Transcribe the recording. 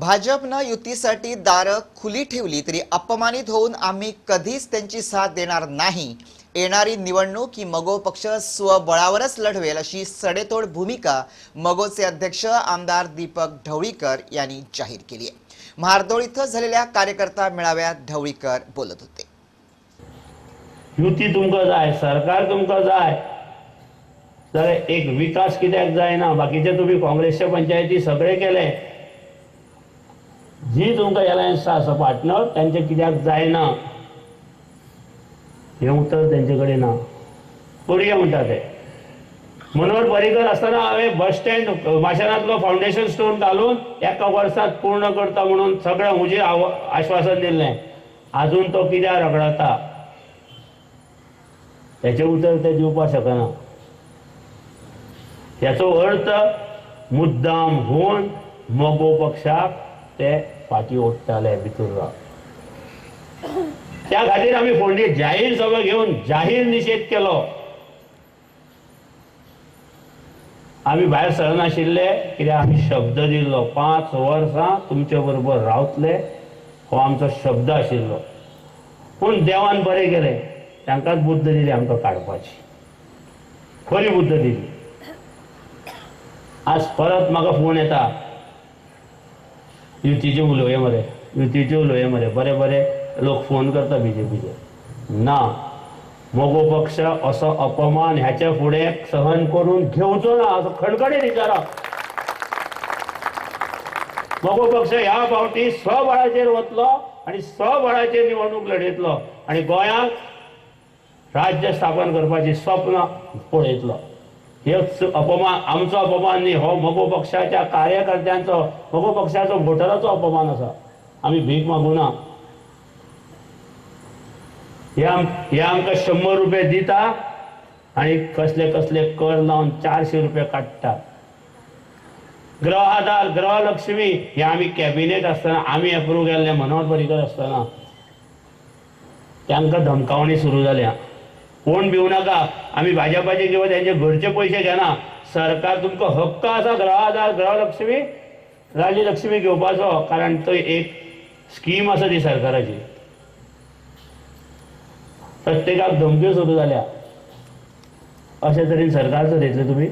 भाजपनं युतीसाठी दारं खुली ठेवली तरी अपमानित होऊन आम्ही कधीच त्यांची साथ देणार नाही. येणारी निवडणूक ही मगो पक्ष स्वबळावरच लढवेल अशी सडेतोड भूमिका मगोचे अध्यक्ष आमदार दीपक ढवळीकर यांनी जाहीर केली आहे. महारदोळ इथं झालेल्या कार्यकर्ता मेळाव्यात ढवळीकर बोलत होते. युती तुमका जाय सरकार तुमका जाय. जाल्यार एक विकास कित्याक जायना बाकीचे तुम्ही काँग्रेसच्या पंचायती सगळे केले जी तुमकां एलायन्स आसा पार्टनर त्यांचे कित्याक जायना? हे उतर तेंचे कडेन ना. करया म्हणटा ते मनोहर पर्रीकर आसतना हांवें बस स्टँड माशेलांतलो फावंडेशन स्टोन घालून एका वर्सांत पूर्ण करता म्हणून सगळें म्हजें आव- आश्वासन दिल्लें आजून तो कित्याक रगडता? त्याचे उतर ते दिवपाक शकना. याचो अर्थ मुद्दाम होऊन मगो पक्षाक ते फाटी ओडटाले भितर राव त्या खातीर आमी फोंडे जाहीर सभा घेवन जाहीर निशेध केलो. आमी भायर सरनाशिल्ले कित्याक आमी शब्द दिल्लो पांच वर्सां तुमच्या बरोबर रावतले हो आमचो शब्द आशिल्लो पूण देवान बरें केलें. तांकांच बुद्ध दिली आमकां काडपाची खरी बुद्ध दिली. आज परत म्हाका फोन येता. युतीचे उलोवया मरे युतीचे उलोवया मरे बरे बरे लोक फोन करता बीजेपीचे. ना मोगो पक्ष असो अपमान ह्याच्या फुडें सहन करून घेवचो ना असो खणखणीत विचारा मोगो पक्ष ह्या फावटी स्वबळाचेर वतलो आणि स्वबळाचेर निवडणूक लढयतलो आणि गोंयांत राज्य स्थापन करपाची स्वप्न पळयतलो हो, हे अपमान आमचो अपमान न्ही. हो मगो पक्षाच्या कार्यकर्त्यांचो मगो पक्षाचो वोटराचो अपमान आसा आमी भीक मागुना हे हे आमकां शंबर रुपये दिता आनी कसले कसले कर लावन चारशे रुपये काडटा ग्रह आधार गृहलक्ष्मी हे आमी कॅबिनेट आसतना आमी एप्रूव केल्ले मनोहर पर्रीकर आसतना तांकां धमकावणी सुरू जाल्या कोण भिवू नाका. आमी भाजपाचे किंवा त्यांचे घरचे पयशे घेना सरकार तुमकां हक्क आसा ग्रह आधार गृहलक्ष्मी राज्य लक्ष्मी घेवपाचो कारण तो एक स्कीम आसा ती सरकाराची. प्रत्येकाक धमक्यो सुरू जाल्या अशे तरेन सरकार चलयतले तुमी